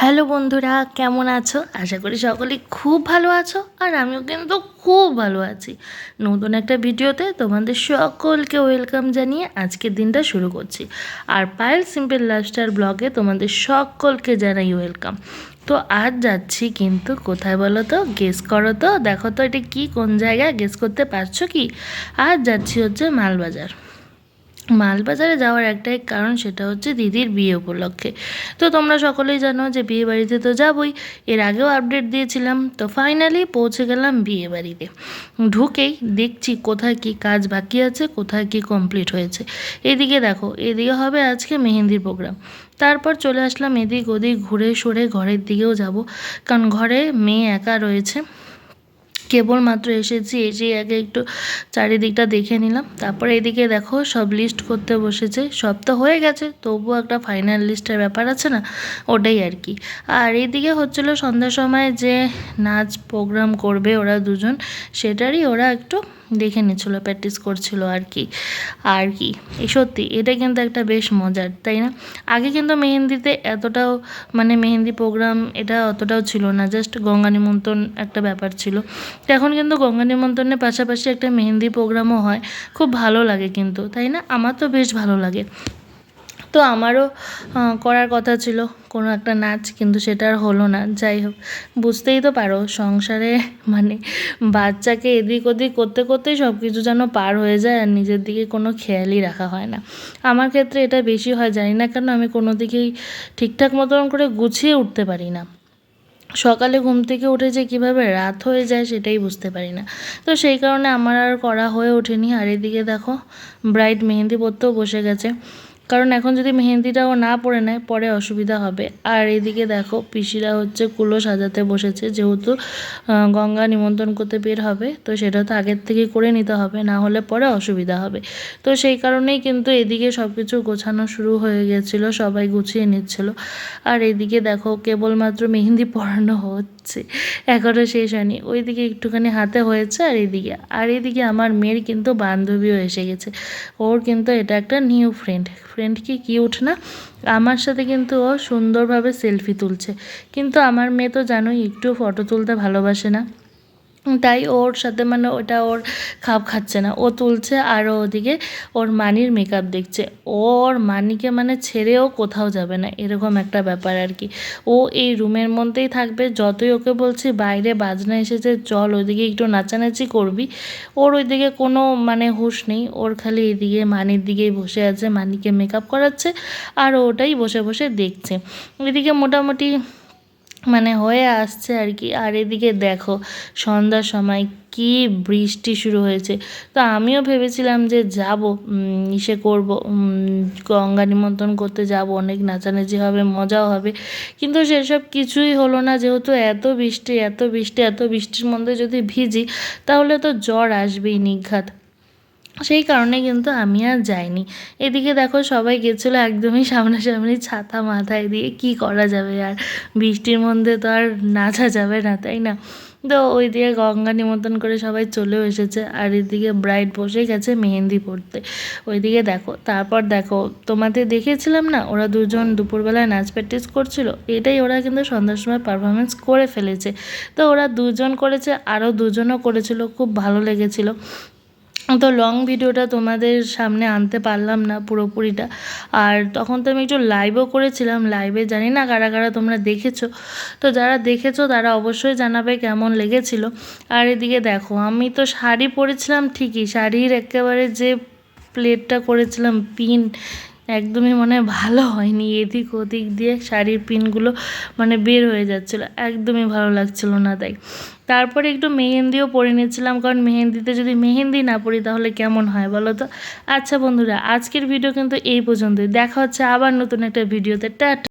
Hello বন্ধুরা, কেমন আছো? আশা করি সকলে খুব ভালো আছো আর আমিও কিন্তু খুব ভালো আছি। নতুন একটা ভিডিওতে তোমাদের সকলকে ওয়েলকাম জানিয়ে আজকের দিনটা শুরু করছি। আর পায়েল সিম্পল লাইফস্টাইল ব্লগে তোমাদের সকলকে জানাই ওয়েলকাম। তো আজ যাচ্ছি কিন্তু কোথায় বলো তো? গেস করো তো। দেখো তো এটা কি, কোন জায়গায় গেস করতে পারছ কি? আজ যাচ্ছি হচ্ছে মালবাজার। মালবাজারে যাওয়ার একটাই কারণ সেটা হচ্ছে দিদির বিয়ে উপলক্ষে। তো তোমরা সকলেই জানো যে বিয়ে বাড়িতে তো যাবই। এর আগেও আপডেট দিয়েছিলাম। তো ফাইনালি পৌঁছে গেলাম বিয়ে বাড়িতে ঢুকেই দেখছি কোথায় কি কাজ বাকি আছে, কোথায় কি কমপ্লিট হয়েছে। এদিকে দেখো, এদিকে হবে আজকে মেহেন্দির প্রোগ্রাম তারপর চলে আসলাম এদিক ওদিক ঘুরে সরে ঘরের দিকেও যাব। কারণ ঘরে মেয়ে একা রয়েছে। কেবলমাত্র এসেছি এসে আগে একটু চারিদিকটা দেখে নিলাম। তারপরে এদিকে দেখো, সব লিস্ট করতে বসেছে। সব তো হয়ে গেছে, তবুও একটা ফাইনাল লিস্টের ব্যাপার আছে না, ওটাই আর কি। আর এইদিকে হচ্ছিল সন্ধ্যার সময় যে নাচ প্রোগ্রাম করবে ওরা দুজন, সেটারই ওরা একটু দেখে নিচ্ছিল প্র্যাকটিস করছিল আর কি। আর কি সত্যি, এটা কিন্তু একটা বেশ মজার, তাই না? আগে কিন্তু মেহেন্দিতে এতটাও মানে মেহেন্দি প্রোগ্রাম এটা অতটাও ছিল না জাস্ট গঙ্গা নিমন্ত্রণ একটা ব্যাপার ছিল। তো এখন কিন্তু গঙ্গা নিমন্ত্রণের পাশাপাশি একটা মেহেন্দি প্রোগ্রামও হয়, খুব ভালো লাগে কিন্তু, তাই না? আমার তো বেশ ভালো লাগে। তো আমারও করার কথা ছিল কোনো একটা নাচ, কিন্তু সেটা আর হলো না। যাই হোক, বুঝতেই তো পারো সংসারে মানে বাচ্চাকে এদিক ওদিক করতে করতেই সব কিছু যেন পার হয়ে যায় আর নিজের দিকে কোনো খেয়ালই রাখা হয় না। আমার ক্ষেত্রে এটা বেশি হয়, জানি না কেন আমি কোনো দিকেই ঠিকঠাক মতন করে গুছিয়ে উঠতে পারি না। সকালে ঘুম থেকে উঠে যে কীভাবে রাত হয়ে যায় সেটাই বুঝতে পারি না। তো সেই কারণে আমার আর করা হয়ে ওঠেনি। আর এদিকে দেখো, ব্রাইট মেহেন্দি পরতেও বসে গেছে। কারণ এখন যদি মেহেন্দিটাও না পরে নেয়, পরে অসুবিধা হবে। আর এদিকে দেখো, পিসিরা হচ্ছে কুলো সাজাতে বসেছে, যেহেতু গঙ্গা নিমন্ত্রণ করতে বের হবে, তো সেটা তো আগের থেকেই করে নিতে হবে, না হলে পরে অসুবিধা হবে। তো সেই কারণেই কিন্তু এদিকে সব কিছু গোছানো শুরু হয়ে গেছিল, সবাই গুছিয়ে নিচ্ছিল। আর এদিকে দেখো, কেবলমাত্র মেহেন্দি পরানো হচ্ছে এখনও শেষ হয়নি। ওইদিকে একটুখানি হাতে হয়েছে, আর এদিকে আর এদিকে আমার মেয়ের কিন্তু বান্ধবীও এসে গেছে। ওর কিন্তু এটা একটা নিউ ফ্রেন্ড ফ্রেন্ড কি কিউট না, আমার সাথে কিন্তু ও সুন্দরভাবে সেলফি তুলছে। কিন্তু আমার মেয়ে তো জানোই একটু ফটো তুলতে ভালোবাসে না। তাই ওর সাথে মানে ওটা ওর খাপ খাচ্ছে না। ও তুলছে আর ওদিকে ওর মানির মেকআপ দেখছে। ওর মানিকে মানে ছেড়েও কোথাও যাবে না, এরকম একটা ব্যাপার আর কি। ও এই রুমের মধ্যেই থাকবে, যতই ওকে বলছি বাইরে বাজনা এসেছে, চল ওইদিকে একটু নাচানাচি করবি। ওর ওইদিকে কোনো মানে হুশ নেই, ওর খালি এদিকে মানির দিকেই বসে আছে, মানিকে মেকআপ করাচ্ছে আর ওটাই বসে বসে দেখছে। এদিকে মোটামুটি মানে হয়ে আসছে আর কি। আর এদিকে দেখো, সন্ধ্যার সময় কি বৃষ্টি শুরু হয়েছে। তো আমিও ভেবেছিলাম যে যাব ইসে করব গঙ্গা নিমন্ত্রণ করতে যাব, অনেক নাচানাচি হবে, মজাও হবে। কিন্তু সেসব কিছুই হলো না, যেহেতু এত বৃষ্টি এত বৃষ্টি, এত বৃষ্টির মধ্যে যদি ভিজি, তাহলে তো জ্বর আসবেই নিঘাত। সেই কারণে কিন্তু আমি আর যাইনি। এদিকে দেখো সবাই গেছিল একদমই সামনাসামনি ছাতা মাথায় দিয়ে, কি করা যাবে আর? বৃষ্টির মধ্যে তো আর নাচা যাবে না, তাই না? তো ওই দিকে গঙ্গা নিমন্ত্রণ করে সবাই চলেও এসেছে, আর এদিকে ব্রাইড বসে গেছে মেহেন্দি পড়তে ওইদিকে দেখো, তারপর দেখো, তোমাদের দেখেছিলাম না, ওরা দুজন দুপুরবেলায় নাচ প্র্যাকটিস করছিল? এটাই ওরা কিন্তু সন্ধ্যার সময় পারফরমেন্স করে ফেলেছে। তো ওরা দুজন করেছে, আরও দুজনও করেছিল, খুব ভালো লেগেছিলো। তো লং ভিডিওটা তোমাদের সামনে আনতে পারলাম না পুরোপুরিটা। আর তখন তো আমি একটু লাইভও করেছিলাম লাইভে জানি না কারা কারা তোমরা দেখেছ। তো যারা দেখেছ তারা অবশ্যই জানাবে কেমন লেগেছিল। আর এদিকে দেখো, আমি তো শাড়ি পরেছিলাম ঠিকই, শাড়ির একেবারে যে প্লেটটা করেছিলাম পিন একদমই মানে ভালো হয়নি। এদিক ওদিক দিয়ে শাড়ির পিনগুলো মানে বের হয়ে যাচ্ছিল, একদমই ভালো লাগছিল না তাই। তারপরে একটু মেহেন্দিও পরে নিয়েছিলাম, কারণ মেহেন্দিতে যদি মেহেন্দি না পড়ি তাহলে কেমন হয় বলো তো? আচ্ছা বন্ধুরা, আজকের ভিডিও কিন্তু এই পর্যন্তই। দেখা হচ্ছে আবার নতুন একটা ভিডিওতে টাটা।